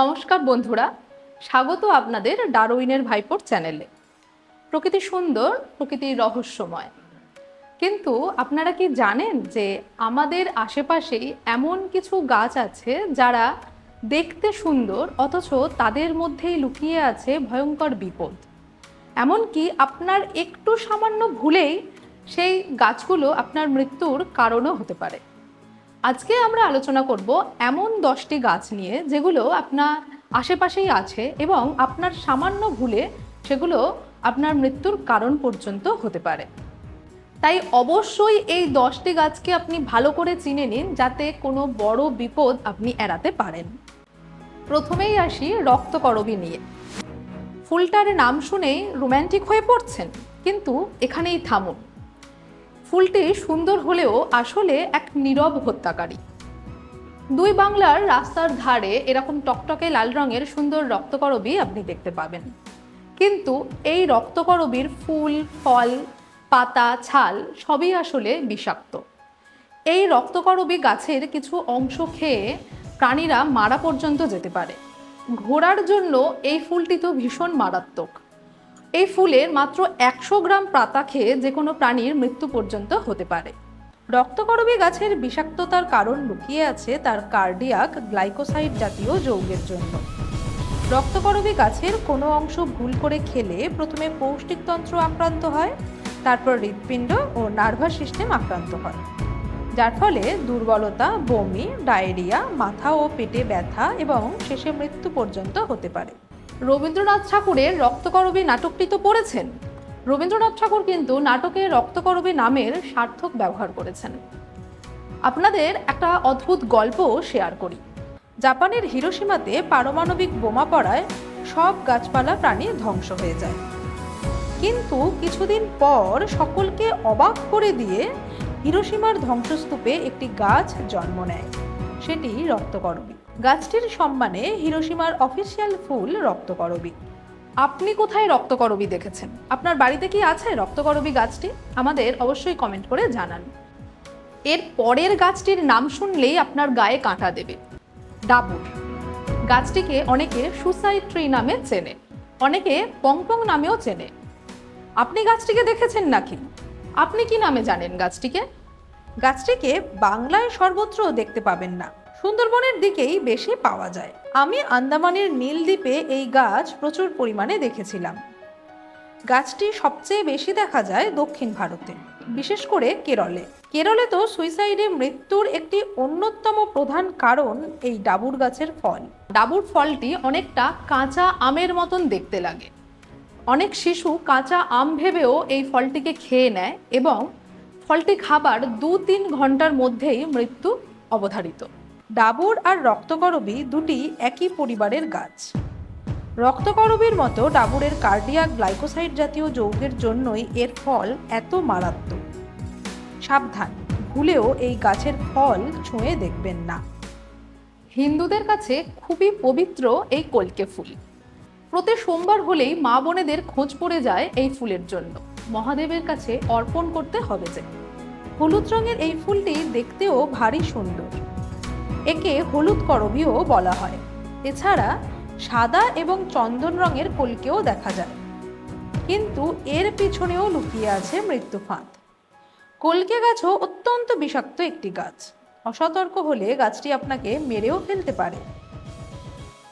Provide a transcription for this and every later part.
নমস্কার বন্ধুরা, স্বাগত আপনাদের ডারউইনের ভাইপোর চ্যানেলে। প্রকৃতি সুন্দর, প্রকৃতি রহস্যময়। কিন্তু আপনারা কি জানেন যে আমাদের আশেপাশেই এমন কিছু গাছ আছে যারা দেখতে সুন্দর, অথচ তাদের মধ্যেই লুকিয়ে আছে ভয়ঙ্কর বিপদ? এমনকি আপনার একটু সামান্য ভুলেই সেই গাছগুলো আপনার মৃত্যুর কারণও হতে পারে। আজকে আমরা আলোচনা করব এমন দশটি গাছ নিয়ে যেগুলো আপনার আশেপাশেই আছে এবং আপনার সামান্য ভুলে সেগুলো আপনার মৃত্যুর কারণ পর্যন্ত হতে পারে। তাই অবশ্যই এই দশটি গাছকে আপনি ভালো করে চিনে নিন যাতে কোনো বড় বিপদ আপনি এড়াতে পারেন। প্রথমেই আসি রক্তকরবী নিয়ে। ফুলটার নাম শুনেই রোম্যান্টিক হয়ে পড়ছেন, কিন্তু এখানেই থামুন। ফুলটি সুন্দর হলেও আসলে এক নীরব হত্যাকারী। দুই বাংলার রাস্তার ধারে এরকম টকটকে লাল রঙের সুন্দর রক্তকরবী আপনি দেখতে পাবেন। কিন্তু এই রক্তকরবীর ফুল, ফল, পাতা, ছাল সবই আসলে বিষাক্ত। এই রক্তকরবী গাছের কিছু অংশ খেয়ে প্রাণীরা মারা পর্যন্ত যেতে পারে। ঘোড়ার জন্য এই ফুলটি তো ভীষণ মারাত্মক। এই ফুলের মাত্র একশো গ্রাম পাতা খেয়ে যে কোনো প্রাণীর মৃত্যু পর্যন্ত হতে পারে। রক্তকরবী গাছের বিষাক্ততার কারণ লুকিয়ে আছে তার কার্ডিয়াক গ্লাইকোসাইড জাতীয় যৌগের জন্য। রক্তকরবী গাছের কোনো অংশ ভুল করে খেলে প্রথমে পৌষ্টিকতন্ত্র আক্রান্ত হয়, তারপর হৃৎপিণ্ড ও নার্ভাস সিস্টেম আক্রান্ত হয়। যার ফলে দুর্বলতা, বমি, ডায়রিয়া, মাথা ও পেটে ব্যথা এবং শেষে মৃত্যু পর্যন্ত হতে পারে। রবীন্দ্রনাথ ঠাকুরের রক্তকরবী নাটকটি তো পড়েছেন। রবীন্দ্রনাথ ঠাকুর কিন্তু নাটকে রক্তকরবী নামের সার্থক ব্যবহার করেছেন। আপনাদের একটা অদ্ভুত গল্প শেয়ার করি। জাপানের হিরোসীমাতে পারমাণবিক বোমা পড়ায় সব গাছপালা প্রাণী ধ্বংস হয়ে যায়। কিন্তু কিছুদিন পর সকলকে অবাক করে দিয়ে হিরোসীমার ধ্বংসস্তূপে একটি গাছ জন্ম নেয়। সেটি রক্তকরবী। গাছটির সম্মানে হিরোসীমার অফিসিয়াল ফুল রক্তকরবী আপনি কোথায় রক্তকরবী দেখেছেন? আপনার বাড়িতে কি আছে রক্তকরবী গাছটি? আমাদের অবশ্যই কমেন্ট করে জানান। এর পরের গাছটির নাম শুনলেই আপনার গায়ে কাঁটা দেবে। ডাবুর গাছটিকে অনেকে সুসাইড ট্রি নামে চেনে, অনেকে পংপং নামেও চেনে। আপনি গাছটিকে দেখেছেন নাকি? আপনি কি নামে জানেন গাছটিকে? গাছটিকে বাংলায় সর্বত্র দেখতে পাবেন না। সুন্দরবনের দিকেই বেশি পাওয়া যায়। আমি আন্দামানের নীল দ্বীপে এই গাছ প্রচুর পরিমাণে দেখেছিলাম। গাছটি সবচেয়ে বেশি দেখা যায় দক্ষিণ ভারতে, বিশেষ করে কেরলে। কেরলে তো সুইসাইডে মৃত্যুর একটি অন্যতম প্রধান কারণ এই ডাবুর গাছের ফল। ডাবুর ফলটি অনেকটা কাঁচা আমের মতন দেখতে লাগে। অনেক শিশু কাঁচা আম ভেবেও এই ফলটিকে খেয়ে নেয় এবং ফলটি খাবার দু তিন ঘণ্টার মধ্যেই মৃত্যু অবধারিত। ডাবর আর রক্তকরবী দুটি একই পরিবারের গাছ। রক্তকরবীর মতো ডাবরের কার্ডিয়াক গ্লাইকোসাইড জাতীয় যৌগের জন্যই এর ফল এত মারাত্মক। সাবধান, ভুলেও এই গাছের ফল ছুঁয়ে দেখবেন না। হিন্দুদের কাছে খুবই পবিত্র এই কলকে ফুল। প্রতি সোমবার হলেই মা বোনেদের খোঁজ পড়ে যায় এই ফুলের জন্য। মহাদেবের কাছে অর্পণ করতে হবে যে। হলুদ রঙের এই ফুলটি দেখতেও ভারী সুন্দর। একে হলুদ করবীও বলা হয়। এছাড়া সাদা এবং চন্দন রঙের কলকেও দেখা যায়। কিন্তু এর পিছনেও লুকিয়ে আছে মৃত্যু ফাঁদ। কলকে গাছও অত্যন্ত বিষাক্ত একটি গাছ। অসতর্ক হলে গাছটি আপনাকে মেরেও ফেলতে পারে।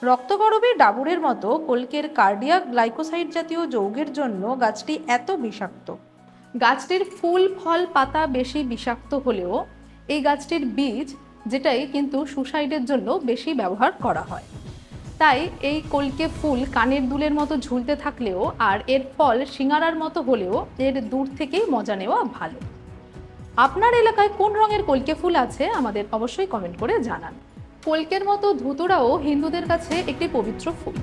রক্তকরবী ডাবুরের মতো কলকের কার্ডিয়াক গ্লাইকোসাইড জাতীয় যৌগের জন্য গাছটি এত বিষাক্ত। গাছটির ফুল, ফল, পাতা বেশি বিষাক্ত হলেও এই গাছটির বীজ যেটাই কিন্তু সুসাইডের জন্য বেশি ব্যবহার করা হয়। তাই এই কলকে ফুল কানের দুলের মতো ঝুলতে থাকলেও আর এর ফল সিঙ্গারার মতো হলেও এর দূর থেকেই মজা নেওয়া ভালো। আপনার এলাকায় কোন রঙের কলকে ফুল আছে আমাদের অবশ্যই কমেন্ট করে জানান। কলকের মতো ধুতুরাও হিন্দুদের কাছে একটি পবিত্র ফুল।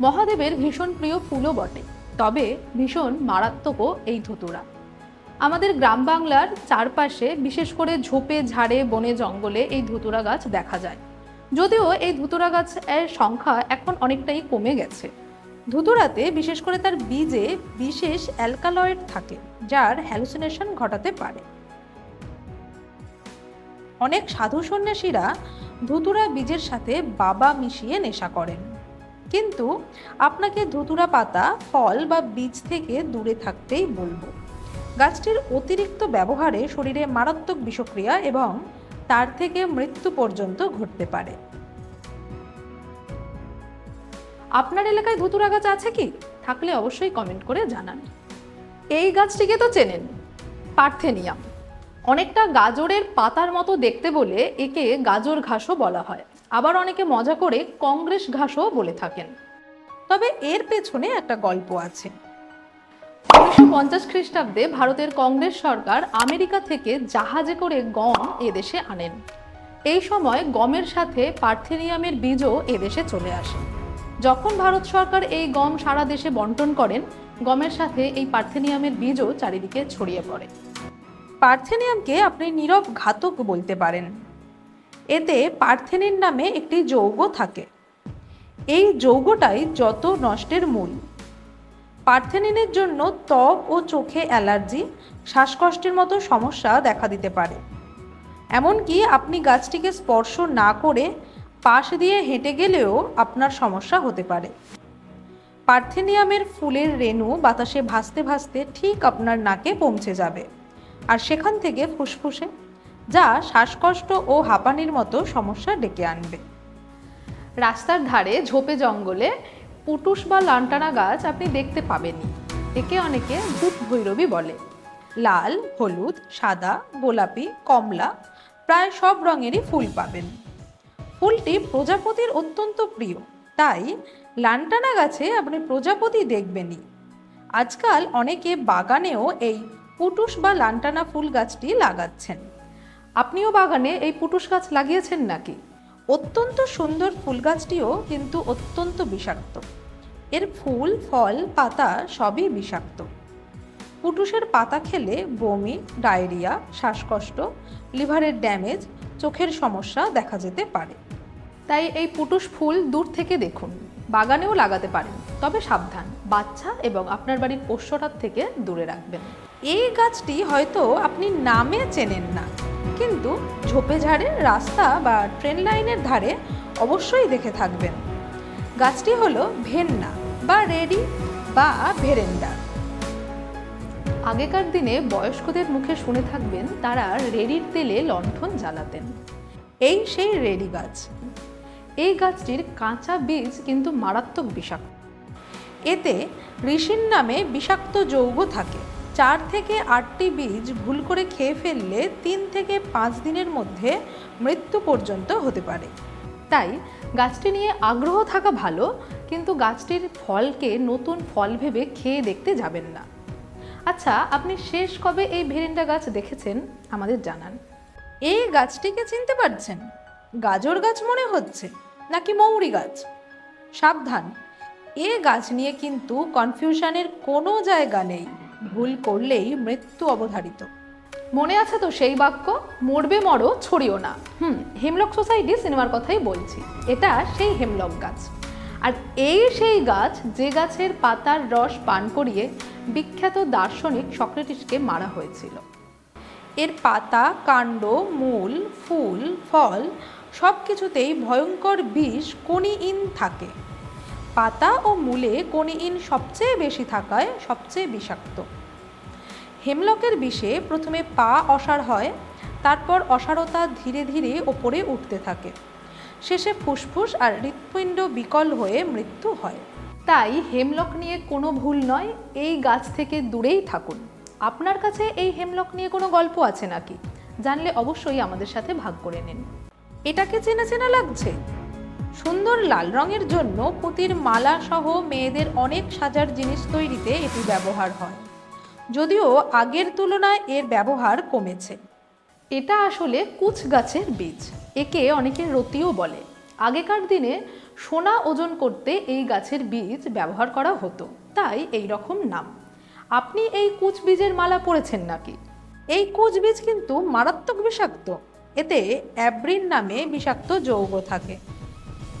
মহাদেবের ভীষণ প্রিয় ফুলও বটে। তবে ভীষণ মারাত্মকও এই ধুতুরা। আমাদের গ্রাম বাংলার চারপাশে বিশেষ করে ঝোপে, ঝাড়ে, বনে, জঙ্গলে এই ধুতুরা গাছ দেখা যায়। যদিও এই ধুতুরা গাছের সংখ্যা এখন অনেকটাই কমে গেছে। ধুতুরাতে বিশেষ করে তার বীজে বিশেষ অ্যালকালয়েড থাকে, যার হ্যালুসিনেশন ঘটাতে পারে। অনেক সাধু সন্ন্যাসীরা ধুতুরা বীজের সাথে বাবা মিশিয়ে নেশা করেন। কিন্তু আপনাকে ধুতুরা পাতা, ফল বা বীজ থেকে দূরে থাকতেই বলব। গাছটির অতিরিক্ত ব্যবহারে শরীরে মারাত্মক বিষক্রিয়া এবং তার থেকে মৃত্যু পর্যন্ত ঘটতে পারে। আপনার এলাকায় ধুতুরা গাছ আছে কি? থাকলে অবশ্যই কমেন্ট করে জানান। এই গাছটিকে তো চেনেন, পার্থেনিয়াম। অনেকটা গাজরের পাতার মতো দেখতে বলে একে গাজর ঘাসও বলা হয়। আবার অনেকে মজা করে কংগ্রেস ঘাসও বলে থাকেন। তবে এর পেছনে একটা গল্প আছে। উনিশশো পঞ্চাশ খ্রিস্টাব্দে ভারতের কংগ্রেস সরকার আমেরিকা থেকে জাহাজে করে গম এদেশে আনেন। এই সময় গমের সাথে পার্থেনিয়ামের বীজও এদেশে চলে আসে। যখন ভারত সরকার এই গম সারা দেশে বন্টন করেন, গমের সাথে এই পার্থেনিয়ামের বীজও চারিদিকে ছড়িয়ে পড়ে। পার্থেনিয়ামকে আপনি নীরব ঘাতক বলতে পারেন। এতে পার্থেনিন নামে একটি যৌগ থাকে। এই যৌগটাই যত নষ্টের মূল। পার্থেনিনের জন্য ত্বক ও চোখে অ্যালার্জি, শ্বাসকষ্টের মতো সমস্যা দেখা দিতে পারে। এমনকি আপনি গাছটিকে স্পর্শ না করে পাশ দিয়ে হেঁটে গেলেও আপনার সমস্যা হতে পারে। পার্থেনিয়ামের ফুলের রেণু বাতাসে ভাসতে ভাসতে ঠিক আপনার নাকে পৌঁছে যাবে আর সেখান থেকে ফুসফুসে, যা শ্বাসকষ্ট ও হাঁপানির মতো সমস্যা ডেকে আনবে। রাস্তার ধারে ঝোপে জঙ্গলে পুটুস বা লান্টানা গাছ আপনি দেখতে পাবেনই। একে অনেকে ভূত ভৈরবী বলে। লাল, হলুদ, সাদা, গোলাপি, কমলা প্রায় সব রঙেরই ফুল পাবেন। ফুলটি প্রজাপতির অত্যন্ত প্রিয়, তাই লান্টানা গাছে আপনি প্রজাপতি দেখবেনই। আজকাল অনেকে বাগানেও এই পুটুস বা লান্টানা ফুল গাছটি লাগাচ্ছেন। আপনিও বাগানে এই পুটুস গাছ লাগিয়েছেন নাকি? অত্যন্ত সুন্দর ফুল গাছটিও কিন্তু অত্যন্ত বিষাক্ত। এর ফুল, ফল, পাতা সবই বিষাক্ত। পুটুসের পাতা খেলে বমি, ডায়রিয়া, শ্বাসকষ্ট, লিভারের ড্যামেজ, চোখের সমস্যা দেখা যেতে পারে। তাই এই পুটুস ফুল দূর থেকে দেখুন, বাগানেও লাগাতে পারেন, তবে সাবধান, বাচ্চা এবং আপনার বাড়ির পোষ্যটার থেকে দূরে রাখবেন। এই গাছটি হয়তো আপনি নামে চেনেন না, কিন্তু ঝোপে ঝাড়ে, রাস্তা বা ট্রেন লাইনের ধারে অবশ্যই দেখে থাকবেন। গাছটি হলো ভেন্না বা রেডি বা ভেরেন্ডা। আগেকার দিনে বয়স্কদের মুখে শুনে থাকবেন তারা রেডির তেলে লণ্ঠন জ্বালাতেন। এই সেই রেডি গাছ। এই গাছটির কাঁচা বীজ কিন্তু মারাত্মক বিষাক্ত। এতে ঋষির নামে বিষাক্ত যৌগ থাকে। চার থেকে আটটি বীজ ভুল করে খেয়ে ফেললে তিন থেকে পাঁচ দিনের মধ্যে মৃত্যু পর্যন্ত হতে পারে। তাই গাছটি নিয়ে আগ্রহ থাকা ভালো, কিন্তু গাছটির ফলকে নতুন ফল ভেবে খেয়ে দেখতে যাবেন না। আচ্ছা আপনি শেষ কবে এই ভেরিন্ডা গাছ দেখেছেন? আমাদের জানান। এই গাছটিকে চিনতে পারছেন? গাজর গাছ মনে হচ্ছে, নাকি মৌরি গাছ? সাবধান, এ গাছ নিয়ে কিন্তু কনফিউশনের কোনো জায়গা নেই। ভুল করলেই মৃত্যু অবধারিত। মনে আছে তো সেই বাক্য? মরবে মরো, ছড়িও না। হুম, হেমলক সোসাইটি সিনেমার কথাই বলছি। এটা সেই হেমলক গাছ। আর এই সেই গাছ, যে গাছের পাতার রস পান করিয়ে বিখ্যাত দার্শনিক সক্রেটিসকে মারা হয়েছিল। এর পাতা, কাণ্ড, মূল, ফুল, ফল সব কিছুতেই ভয়ঙ্কর বিষ কোনিইন থাকে। পাতা ও মূলে কোনিইন সবচেয়ে বেশি থাকায় সবচেয়ে বিষাক্ত। হেমলকের বিষে প্রথমে পা অসাড় হয়, তারপর অসারতা ধীরে ধীরে ওপরে উঠতে থাকে। শেষে ফুসফুস আর হৃৎপিণ্ড বিকল হয়ে মৃত্যু হয়। তাই হেমলক নিয়ে কোনো ভুল নয়, এই গাছ থেকে দূরেই থাকুন। আপনার কাছে এই হেমলক নিয়ে কোনো গল্প আছে নাকি? জানলে অবশ্যই আমাদের সাথে ভাগ করে নিন। এটাকে চেনা চেনা লাগছে? সুন্দর লাল রঙের জন্য পুঁতির মালা সহ মেয়েদের অনেক সাজার জিনিস তৈরিতে এটি ব্যবহার হয়। যদিও আগের তুলনায় এর ব্যবহার কমেছে। এটা আসলে কুচ গাছের বীজ। একে অনেকে রতিও বলে। আগেকার দিনে সোনা ওজন করতে এই গাছের বীজ ব্যবহার করা হতো। তাই এই রকম নাম। আপনি এই কুচ বীজের মালা পরেছেন নাকি? এই কুচ বীজ কিন্তু মারাত্মক বিষাক্ত। এতে অ্যাব্রিন নামে বিষাক্ত যৌগ থাকে।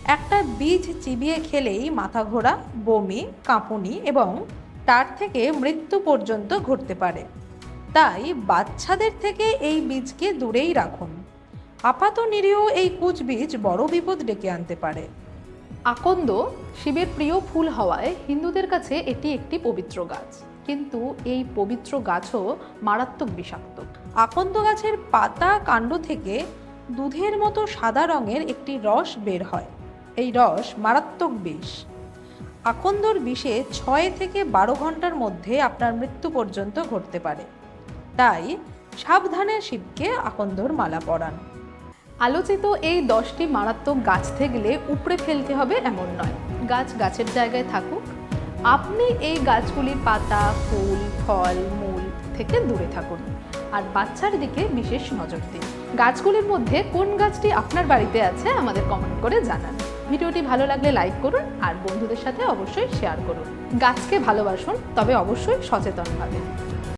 একটা বীজ চিবিয়ে খেলেই মাথা ঘোরা, বমি, কাঁপুনি এবং তার থেকে মৃত্যু পর্যন্ত ঘটতে পারে। তাই বাচ্চাদের থেকে এই বীজকে দূরেই রাখুন। আপাত নিরীহ এই কুচবীজ বড় বিপদ ডেকে আনতে পারে। আকন্দ শিবের প্রিয় ফুল হওয়ায় হিন্দুদের কাছে এটি একটি পবিত্র গাছ। কিন্তু এই পবিত্র গাছও মারাত্মক বিষাক্ত। আকন্দ গাছের পাতা কাণ্ড থেকে দুধের মতো সাদা রঙের একটি রস বের হয়। এই রস মারাত্মক বিষ। আকন্দর বিষে ছয় থেকে বারো ঘণ্টার মধ্যে আপনার মৃত্যু পর্যন্ত ঘটতে পারে। তাই সাবধানে শিবকে আকন্দর মালা পরান। আলোচিত এই দশটি মারাত্মক গাছ থেকে উপড়ে ফেলতে হবে এমন নয়। গাছ গাছের জায়গায় থাকুক। আপনি এই গাছগুলির পাতা, ফুল, ফল, মূল থেকে দূরে থাকুন। আর বাচ্চার দিকে বিশেষ নজর দিন। গাছগুলির মধ্যে কোন গাছটি আপনার বাড়িতে আছে, আমাদের কমেন্ট করে জানান। ভিডিওটি ভালো লাগলে লাইক করুন আর বন্ধুদের সাথে অবশ্যই শেয়ার করুন। গাছকে ভালোবাসুন, তবে অবশ্যই সচেতনভাবে